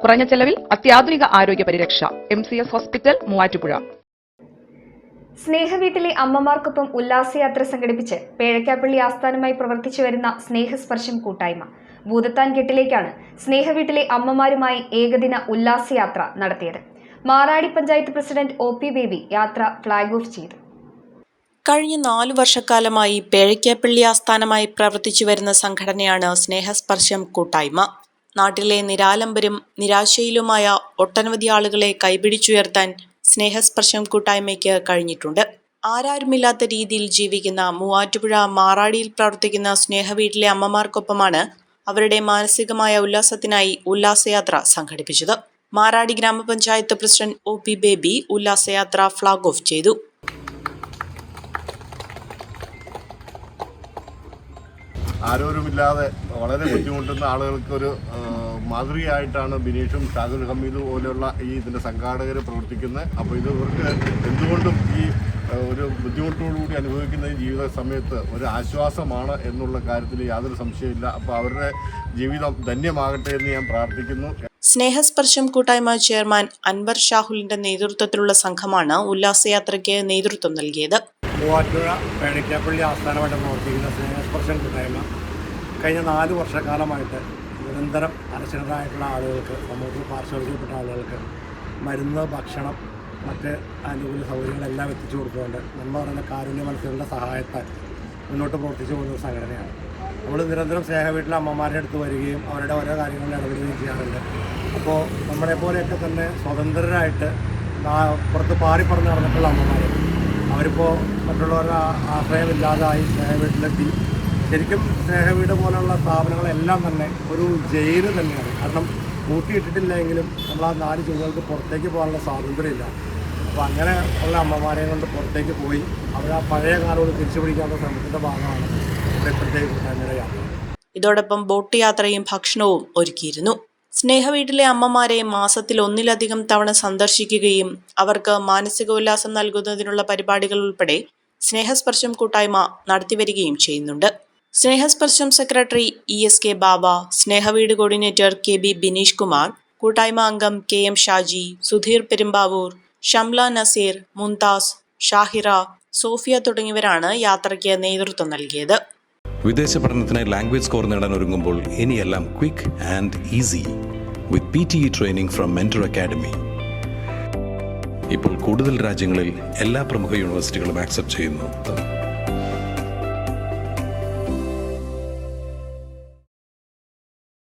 കുറഞ്ഞ ചെലവിൽ അത്യാധുനിക ആരോഗ്യ പരിരക്ഷ. M C S hospital Muvattupuzha. സ്നേഹവീട്ടിലെ അമ്മമാർക്കൊപ്പം ഉല്ലാസയാത്ര സംഘടിപ്പിച്ച് പേഴക്കാപ്പള്ളി ആസ്ഥാനമായി പ്രവർത്തിച്ചു വരുന്ന സ്നേഹസ്പർശം കൂട്ടായ്മ. ഭൂതത്താൻ കെട്ടിലേക്കാണ് സ്നേഹവീട്ടിലെ അമ്മമാരുമായി ഏകദിന ഉല്ലാസയാത്ര നടത്തിയത്. Maradi panchayat president O P Baby യാത്ര ഫ്ളാഗ് ഓഫ് ചെയ്തു. കഴിഞ്ഞ നാലു വർഷക്കാലമായി പേഴയ്ക്കാപ്പള്ളി ആസ്ഥാനമായി പ്രവർത്തിച്ചു വരുന്ന സംഘടനയാണ് സ്നേഹസ്പർശം കൂട്ടായ്മ. നാട്ടിലെ നിരാലംബരും നിരാശയിലുമായ ഒട്ടനവധി ആളുകളെ കൈപിടിച്ചുയർത്താൻ സ്നേഹസ്പർശം കൂട്ടായ്മയ്ക്ക് കഴിഞ്ഞിട്ടുണ്ട്. ആരാരുമില്ലാത്ത രീതിയിൽ ജീവിക്കുന്ന മൂവാറ്റുപുഴ മാറാടിയിൽ പ്രവർത്തിക്കുന്ന സ്നേഹവീട്ടിലെ അമ്മമാർക്കൊപ്പമാണ് അവരുടെ മാനസികമായ ഉല്ലാസത്തിനായി ഉല്ലാസയാത്ര സംഘടിപ്പിച്ചത്. മാറാടി ഗ്രാമപഞ്ചായത്ത് പ്രസിഡന്റ് ഒ പി ബേബി ഉല്ലാസയാത്ര ഫ്ളാഗ് ഓഫ് ചെയ്തു. ആരോരുമില്ലാതെ വളരെ ബുദ്ധിമുട്ടുന്ന ആളുകൾക്ക് ഒരു ആ, മാതൃകയായിട്ടാണ് ബിനീഷും ഷാഹുൽ ഹമീദ് പോലെയുള്ള ഈ ഇതിന്റെ സംഘാടകർ പ്രവർത്തിക്കുന്നത് അപ്പോൾ ഇത് ഇവർക്ക് എന്തുകൊണ്ടും ഈ ഒരു ബുദ്ധിമുട്ടോടുകൂടി അനുഭവിക്കുന്ന ജീവിത സമയത്ത് ഒരു ആശ്വാസമാണ് എന്നുള്ള കാര്യത്തിൽ യാതൊരു സംശയമില്ല അപ്പോൾ അവരുടെ ജീവിതം ധന്യമാകട്ടെ എന്ന് ഞാൻ പ്രാർത്ഥിക്കുന്നു. സ്നേഹസ്പർശം കൂട്ടായ്മ ചെയർമാൻ അൻവർ ഷാഹുലിന്റെ നേതൃത്വത്തിലുള്ള സംഘമാണ് ഉല്ലാസയാത്രയ്ക്ക് നേതൃത്വം നൽകിയത്. മൂവാറ്റുപുഴ പേടിക്കാപ്പള്ളി ആസ്ഥാനമായിട്ട് പ്രവർത്തിക്കുന്ന സ്നേഹസ്പർശം കൂട്ടായ്മ കഴിഞ്ഞ നാല് വർഷക്കാലമായിട്ട് നിരന്തരം അരക്ഷണരായിട്ടുള്ള ആളുകൾക്ക് സമൂഹത്തിൽ പാർശ്വവൽക്കപ്പെട്ട ആളുകൾക്ക് മരുന്ന് ഭക്ഷണം മറ്റ് ആനുകൂല്യ സൗകര്യങ്ങളെല്ലാം എത്തിച്ചു കൊടുത്തുകൊണ്ട് നമ്മൾ പറയുന്ന കാരുണ്യ മത്സരങ്ങളുടെ സഹായത്താൽ മുന്നോട്ട് പ്രവർത്തിച്ചു പോകുന്ന ഒരു സംഘടനയാണ്. നമ്മൾ നിരന്തരം സ്നേഹ വീട്ടിലെ അമ്മമാരുടെ അടുത്ത് വരികയും അവരുടെ ഓരോ കാര്യങ്ങളിൽ ഇടപെടുകയും ചെയ്യാറുണ്ട്. അപ്പോൾ നമ്മളെ പോലെയൊക്കെ തന്നെ സ്വതന്ത്രരായിട്ട് പുറത്ത് പാറിപ്പറന്ന് നടന്നിട്ടുള്ള അമ്മമാർ അവരിപ്പോൾ മറ്റുള്ളവരുടെ ആശ്രയമില്ലാതായി സ്നേഹവീട്ടിലെത്തി. ശരിക്കും സ്നേഹവീട് പോലുള്ള സ്ഥാപനങ്ങളെല്ലാം തന്നെ ഒരു ജയിൽ തന്നെയാണ്. കാരണം കൂട്ടിയിട്ടിട്ടില്ലെങ്കിലും നമ്മൾ ആ നാല് ചുവകൾക്ക് പുറത്തേക്ക് പോകാനുള്ള സ്വാതന്ത്ര്യമില്ല. അപ്പോൾ അങ്ങനെ ഉള്ള അമ്മമാരെയും കൊണ്ട് പുറത്തേക്ക് പോയി അവർ ആ പഴയ കാലോട് തിരിച്ചു പിടിക്കാനുള്ള ശ്രമത്തിന്റെ ഭാഗമാണ് ഇപ്പോഴത്തെ കൂട്ടായ്മയുടെ യാത്ര ഇതോടൊപ്പം ബോട്ട് യാത്രയും ഭക്ഷണവും ഒരുക്കിയിരുന്നു. സ്നേഹവീട്ടിലെ അമ്മമാരെ മാസത്തിൽ ഒന്നിലധികം തവണ സന്ദർശിക്കുകയും അവർക്ക് മാനസിക ഉല്ലാസം നൽകുന്നതിനുള്ള പരിപാടികൾ ഉൾപ്പെടെ സ്നേഹസ്പർശം കൂട്ടായ്മ നടത്തിവരികയും ചെയ്യുന്നുണ്ട്. Snehasparsham secretary E S K Baba Snehaveedu coordinator K B Bineesh Kumar കൂട്ടായ്മ അംഗം K M Shaji Sudheer Perumbavoor Shamla Naseer Mumtaz Shahira Sophia തുടങ്ങിയവരാണ് യാത്രയ്ക്ക് നേതൃത്വം നൽകിയത്. വിദേശ പഠനത്തിനായി ലാംഗ്വേജ് സ്കോർ നേടാൻ ഒരുങ്ങുമ്പോൾ ഇനിയെല്ലാം quick and easy with P T E training from mentor academy ഇപ്പോൾ കൂടുതൽ രാജ്യങ്ങളിൽ എല്ലാ പ്രമുഖ യൂണിവേഴ്സിറ്റികളും ആക്സെപ്റ്റ് ചെയ്യുന്നു.